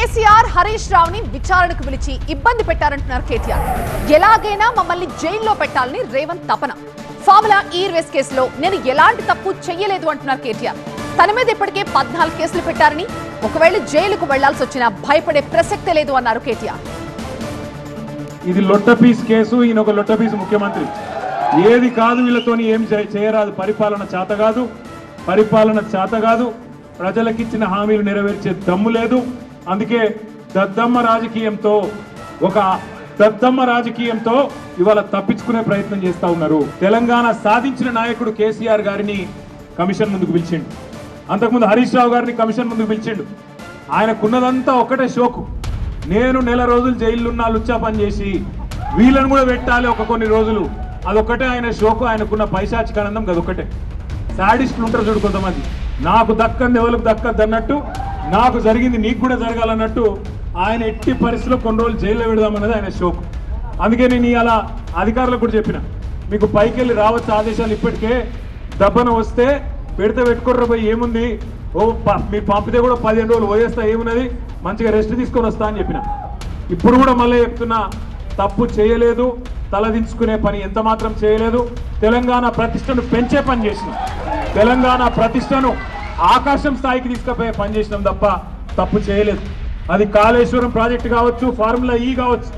కేసీఆర్ హరీష్ రావుని విచారణకు పిలిచి ఇబ్బంది పెట్టారంటున్నారు కేటీఆర్. ఎలాగైనా మమ్మల్ని జైల్లో పెట్టాలని రేవంత్ తపన. ఫార్ములా ఈ రేస్ కేసులో నేను ఎలాంటి తప్పు చెయ్యలేదు అంటున్నారు కేటీఆర్. తన మీద ఇప్పటికే పద్నాలుగు కేసులు పెట్టారని ఒకవేళ జైలుకు వెళ్ళాల్సి వచ్చినా భయపడే ప్రసక్తే లేదు అన్నారు కేటీఆర్. ఇది లొట్ట పీస్ కేసు ఈయన ఒక లొట్ట పీస్ ముఖ్యమంత్రి. ఏది కాదు వీళ్ళతోని ఏం చేయరాదు. పరిపాలన చేత కాదు పరిపాలన చేత కాదు. ప్రజలకిచ్చిన హామీలు నెరవేర్చే దమ్ము లేదు. అందుకే దద్దమ్మ రాజకీయంతో ఒక దద్దమ్మ రాజకీయంతో ఇవాళ తప్పించుకునే ప్రయత్నం చేస్తా ఉన్నారు. తెలంగాణ సాధించిన నాయకుడు కేసీఆర్ గారిని కమిషన్ ముందుకు పిలిచిండు. అంతకుముందు హరీష్ రావు గారిని కమిషన్ ముందుకు పిలిచిండు. ఆయనకున్నదంతా ఒకటే షోకు. నేను నెల రోజులు జైలున్నా లుచ్చా పని చేసి వీళ్ళని కూడా పెట్టాలి ఒక కొన్ని రోజులు. అదొక్కటే ఆయన షోకు ఆయనకున్న పైశాచికానందం అదొక్కటే సాడిస్టులు ఉంటారు చూడు కొంతమంది. నాకు దక్కంది ఎవరికి దక్కద్దు అన్నట్టు నాకు జరిగింది నీకు కూడా జరగాలన్నట్టు ఆయన ఎట్టి పరిస్థితిలో కొన్ని రోజులు జైల్లో పెడదామన్నది ఆయన షోక్. అందుకే నేను అలా అధికారులకు కూడా చెప్పిన మీకు పైకి వెళ్ళి రావచ్చు ఆదేశాలు ఇప్పటికే దెబ్బన వస్తే పెడితే పెట్టుకోర్ర పోయి ఏముంది? ఓ ప- పంపితే కూడా పదిహేను రోజులు పోయేస్తా ఏమున్నది? మంచిగా రెస్ట్ తీసుకొని వస్తా అని చెప్పిన. ఇప్పుడు కూడా మళ్ళీ చెప్తున్నా తప్పు చేయలేదు తలదించుకునే పని ఎంత మాత్రం చేయలేదు. తెలంగాణ ప్రతిష్టను పెంచే పని చేసిన. తెలంగాణ ప్రతిష్టను ఆకాశం స్థాయికి తీసుకుపోయే పని చేసినాం తప్ప తప్పు చేయలేదు. అది కాళేశ్వరం ప్రాజెక్టు కావచ్చు ఫార్ములా ఈ కావచ్చు.